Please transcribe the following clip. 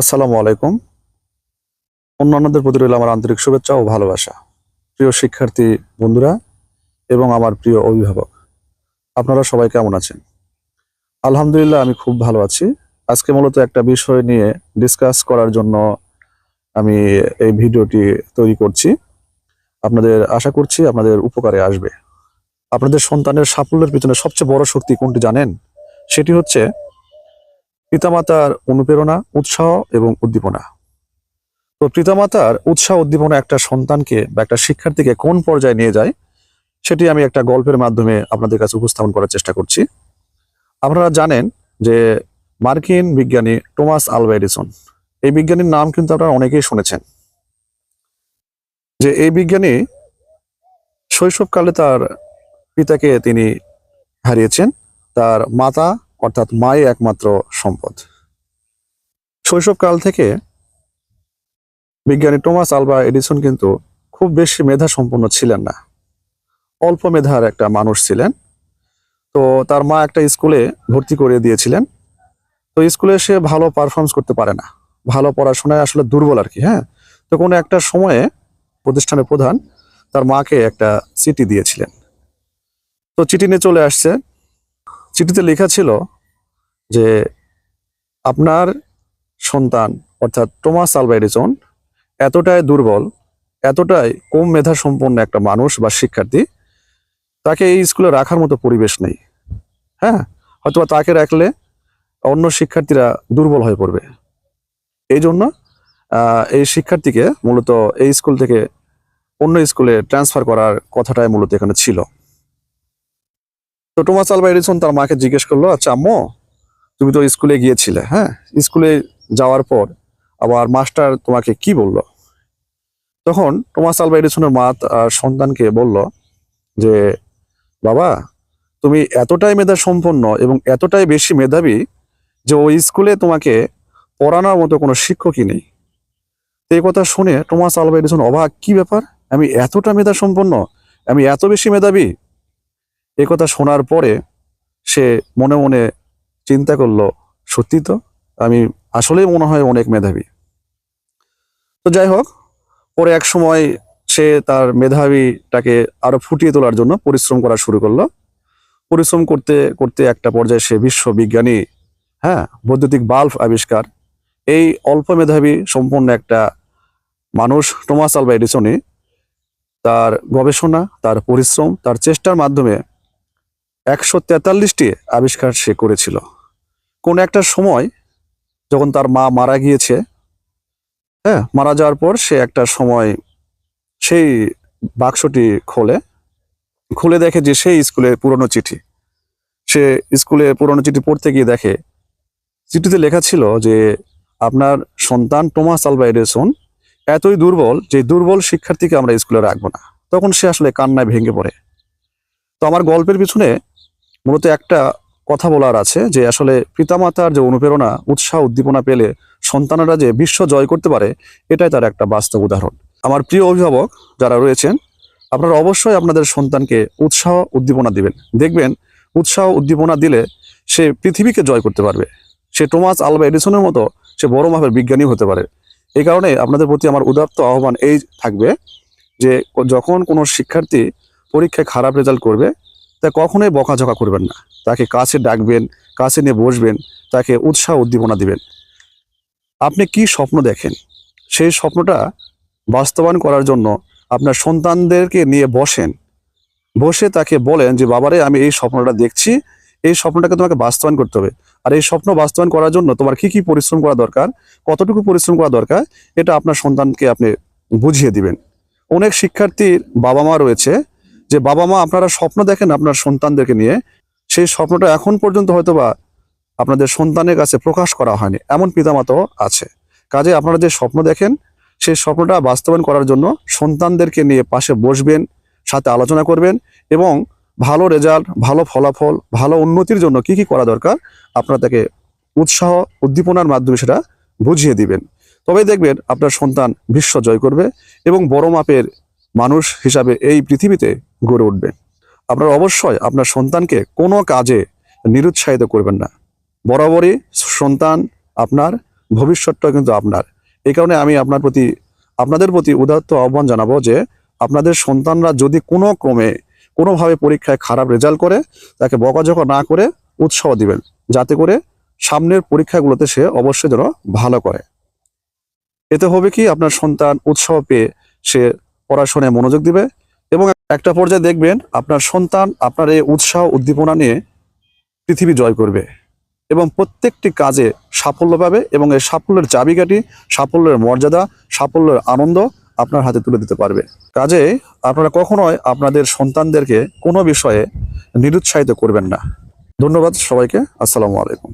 আসসালামু আলাইকুম। অন্যান্যদের প্রতি রইল আমার আন্তরিক শুভেচ্ছা ও ভালোবাসা। প্রিয় শিক্ষার্থী বন্ধুরা এবং আমার প্রিয় অভিভাবক, আপনারা সবাই কেমন আছেন? আলহামদুলিল্লাহ, আমি খুব ভালো আছি। আজকে মূলত একটা বিষয় নিয়ে ডিসকাস করার জন্য আমি এই ভিডিওটি তৈরি করছি। আপনাদের আশা করছি আপনাদের উপকারে আসবে। আপনাদের সন্তানের সাফল্যের পিছনে সবচেয়ে বড় শক্তি কোনটি জানেন? সেটি হচ্ছে পিতামাতার অনুপ্রেরণা, উৎসাহ এবং উদ্দীপনা। তো পিতামাতার উৎসাহ, উদ্দীপনা একটা সন্তানকে বা একটা শিক্ষার্থীকে কোন পর্যায়ে নিয়ে যায়, সেটি আমি একটা গল্পের মাধ্যমে আপনাদের কাছে উপস্থাপন করার চেষ্টা করছি। আপনারা জানেন যে মার্কিন বিজ্ঞানী টমাস আলভা এডিসন, এই বিজ্ঞানীর নাম কিন্তু আপনারা অনেকেই শুনেছেন। যে এই বিজ্ঞানী শৈশবকালে তার পিতাকে তিনি হারিয়েছেন, তার মাতা অর্থাৎ মাই একমাত্র সম্পদ। শৈশবকাল থেকে বিজ্ঞানী টমাস আলভা এডিসন কিন্তু খুব বেশি মেধা সম্পন্ন ছিলেন না। অল্প মেধার একটা মানুষ ছিলেন। তো তার মা একটা স্কুলে ভর্তি করে দিয়েছিলেন। তো স্কুলে সে ভালো পারফরমেন্স করতে পারে না। ভালো পড়াশোনায় আসলে দুর্বল আর কি হ্যাঁ? তো কোনো একটা সময়ে প্রতিষ্ঠানের প্রধান তার মাকে একটা চিঠি দিয়েছিলেন। তো চিঠি নিয়ে চলে আসছে। চিঠিতে লেখা ছিল যে আপনার সন্তান, অর্থাৎ টমাস আলভা এডিসন এতটাই দুর্বল, এতটাই কম মেধা সম্পন্ন একটা মানুষ বা শিক্ষার্থী, তাকে এই স্কুলে রাখার মতো পরিবেশ নেই। হ্যাঁ? হয়তো তাকে রাখলে অন্য শিক্ষার্থীরা দুর্বল হয়ে পড়বে। এই জন্য এই শিক্ষার্থীকে মূলত এই স্কুল থেকে অন্য স্কুলে ট্রান্সফার করার কথাটাই মূলত এখানে ছিল। তো টমাস আলভা এডিসন, তার মাকে জিজ্ঞেস করল আচ্ছা আম্মু, তুমি তো স্কুলে গিয়েছিলে হ্যাঁ? স্কুলে যাওয়ার পর আবার মাস্টার তোমাকে কি বলল? তখন টোমাস আলভা এডিসনের মা তার সন্তানকে বলল যে, বাবা, তুমি এতটাই মেধা সম্পন্ন এবং এতটাই বেশি মেধাবী যে ওই স্কুলে তোমাকে পড়ানোর মতো কোনো শিক্ষকই নেই। এই কথা শুনে টমাস আলভা এডিসন অবাক, কি ব্যাপার? আমি এতটা মেধা সম্পন্ন আমি এত বেশি মেধাবী? কথা শোনার পরে সে মনে মনে চিন্তা করল, সত্যি তো? আমি আসলেই মনে হয় অনেক মেধাবী। তো যাই হোক, পরে এক সময় সে তার মেধাবীটাকে আরও ফুটিয়ে তোলার জন্য পরিশ্রম করা শুরু করল। পরিশ্রম করতে করতে একটা পর্যায়ে সে বিশ্ববিজ্ঞানী হ্যাঁ বৈদ্যুতিক বাল্ব আবিষ্কার। এই অল্প মেধাবী সম্পন্ন একটা মানুষ, টমাস আলভা এডিসনে তার গবেষণা, তার পরিশ্রম, তার চেষ্টার মাধ্যমে একশো তেতাল্লিশটি আবিষ্কার সে করেছিল। কোন একটা সময় যখন তার মা মারা গিয়েছে হ্যাঁ মারা যাওয়ার পর সে একটা সময় সেই বাক্সটি খোলে, খুলে দেখে যে সেই স্কুলের পুরনো চিঠি। সে স্কুলে পুরনো চিঠি পড়তে গিয়ে দেখে, চিঠিতে লেখা ছিল যে আপনার সন্তান টোমাস আলভা এডিসন এতই দুর্বল যে দুর্বল শিক্ষার্থীকে আমরা স্কুলে রাখব না। তখন সে আসলে কান্নায় ভেঙে পড়ে। তো আমার গল্পের পিছনে মূলত একটা কথা বলার আছে যে আসলে পিতামাতার যে অনুপ্রেরণা, উৎসাহ, উদ্দীপনা পেলে সন্তানেরা যে বিশ্ব জয় করতে পারে, এটাই তার একটা বাস্তব উদাহরণ। আমার প্রিয় অভিভাবক যারা রয়েছেন, আপনারা অবশ্যই আপনাদের সন্তানকে উৎসাহ, উদ্দীপনা দিবেন। দেখবেন, উৎসাহ, উদ্দীপনা দিলে সে পৃথিবীকে জয় করতে পারবে। সে টোমাস আলভা এডিসনের মতো সে বড় মাপের বিজ্ঞানী হতে পারে। এই কারণে আপনাদের প্রতি আমার উদাত্ত আহ্বান এই থাকবে যে, যখন কোনো শিক্ষার্থী পরীক্ষায় খারাপ রেজাল্ট করবে তা কখনোই বকাঝকা করবেন না। তাকে কাছে ডাকবেন, কাছে নিয়ে বসবেন, তাকে উৎসাহ উদ্দীপনা দিবেন। আপনি কি স্বপ্ন দেখেন? সেই স্বপ্নটা বাস্তবায়ন করার জন্য আপনার সন্তানদেরকে নিয়ে বসেন। বসে তাকে বলেন যে, বাবারে, আমি এই স্বপ্নটা দেখছি। এই স্বপ্নটাকে তোমাকে বাস্তবায়ন করতে হবে। আর এই স্বপ্ন বাস্তবায়ন করার জন্য তোমার কি কি পরিশ্রম করা দরকার? কতটুকু পরিশ্রম করা দরকার? এটা আপনার সন্তানকে আপনি বুঝিয়ে দিবেন। অনেক শিক্ষার্থীর বাবা মা রয়েছে যে বাবা মা আপনারা স্বপ্ন দেখেন আপনার সন্তানদেরকে নিয়ে, সেই স্বপ্নটা এখন পর্যন্ত হয়তো বা আপনাদের সন্তানের কাছে প্রকাশ করা হয়নি, এমন পিতামাতাও আছে। কাজে আপনারা যে স্বপ্ন দেখেন, সেই স্বপ্নটা বাস্তবায়ন করার জন্য সন্তানদেরকে নিয়ে পাশে বসবেন, সাথে আলোচনা করবেন এবং ভালো রেজাল্ট, ভালো ফলাফল, ভালো উন্নতির জন্য কি কি করা দরকার, আপনারা তাকে উৎসাহ, উদ্দীপনার মাধ্যমে সেটা বুঝিয়ে দিবেন। তবে দেখবেন আপনার সন্তান বিশ্ব জয় করবে এবং বড় মাপের মানুষ হিসাবে এই পৃথিবীতে গড়ে উঠবে। আপনার অবশ্যই আপনার সন্তানকে কোনো কাজে নিরুৎসাহিত করবেন না। বরাবরই সন্তান আপনার ভবিষ্যৎটা কিন্তু আপনার। এই কারণে আমি আপনার প্রতি, আপনাদের প্রতি উদাত্ত আহ্বান জানাব যে আপনাদের সন্তানরা যদি কোনো ক্রমে, কোনোভাবে পরীক্ষায় খারাপ রেজাল্ট করে, তাকে বকাঝকা না করে উৎসাহ দিবেন। যাতে করে সামনের পরীক্ষাগুলোতে সে অবশ্যই যেন ভালো করে। এতে হবে কি? আপনার সন্তান উৎসাহ পেয়ে সে পড়াশোনায় মনোযোগ দিবে এবং একটা পর্যায়ে দেখবেন আপনার সন্তান আপনার এই উৎসাহ উদ্দীপনা নিয়ে পৃথিবী জয় করবে এবং প্রত্যেকটি কাজে সাফল্য পাবে এবং এই সাফল্যের চাবিকাঠি, সাফল্যের মর্যাদা, সাফল্যের আনন্দ আপনার হাতে তুলে দিতে পারবে। কাজে আপনারা কখনোই আপনাদের সন্তানদেরকে কোনো বিষয়ে নিরুৎসাহিত করবেন না। ধন্যবাদ সবাইকে। আসসালামু আলাইকুম।